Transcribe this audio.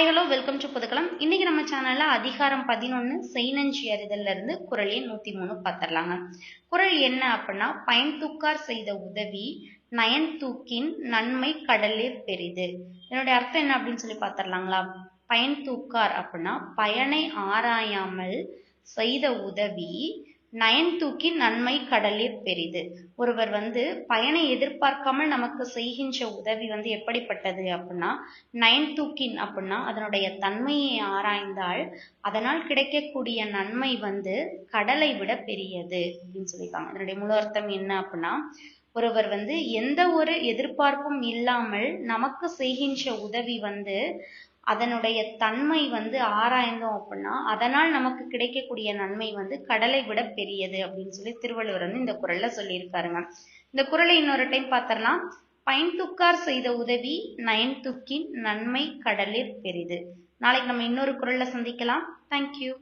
Hi hello welcome to புதுக்கலாம் இன்னைக்கு நம்ம சேனல்ல அதிகாரம் பதினொன்னு செய்நன்றி அறிதல்ல இருந்து குரல் எண் நூத்தி மூணு பார்த்துடலாங்க குரல் என்ன அப்படின்னா பயன் தூக்கார் செய்த உதவி நயன் தூக்கின் நன்மை கடலில் பெரிது. என்னுடைய அர்த்தம் என்ன அப்படின்னு சொல்லி பார்த்துடலாங்களா பயன் தூக்கார் அப்படின்னா பயனை ஆராயாமல் செய்த உதவி நயன்தூக்கி நன்மை கடலில் பெரிது. ஒருவர் வந்து பயனை எதிர்பார்க்காமல் நமக்கு செய்கின்ற உதவி வந்து எப்படிப்பட்டது அப்படின்னா நயன் தூக்கின் அப்படின்னா அதனுடைய தன்மையை ஆராய்ந்தால் அதனால் கிடைக்கக்கூடிய நன்மை வந்து கடலை விட பெரியது அப்படின்னு சொல்லியிருக்காங்க அதனுடைய முழு அர்த்தம் என்ன அப்படின்னா ஒருவர் வந்து எந்த ஒரு எதிர்பார்ப்பும் இல்லாமல் நமக்கு செய்கின்ற உதவி வந்து அதனுடைய தன்மை வந்து ஆராய்ந்தோம் அப்படின்னா அதனால் நமக்கு கிடைக்கக்கூடிய நன்மை வந்து கடலை விட பெரியது அப்படின்னு சொல்லி திருவள்ளுவர் வந்து இந்த குரல்ல சொல்லியிருக்காருங்க. இந்த குரலை இன்னொரு டைம் பார்த்தரலாம் பயன் துக்கார் செய்த உதவி நயன் துக்கின் நன்மை கடலில் பெரிது. நாளைக்கு நம்ம இன்னொரு குரல்ல சந்திக்கலாம். தேங்க்யூ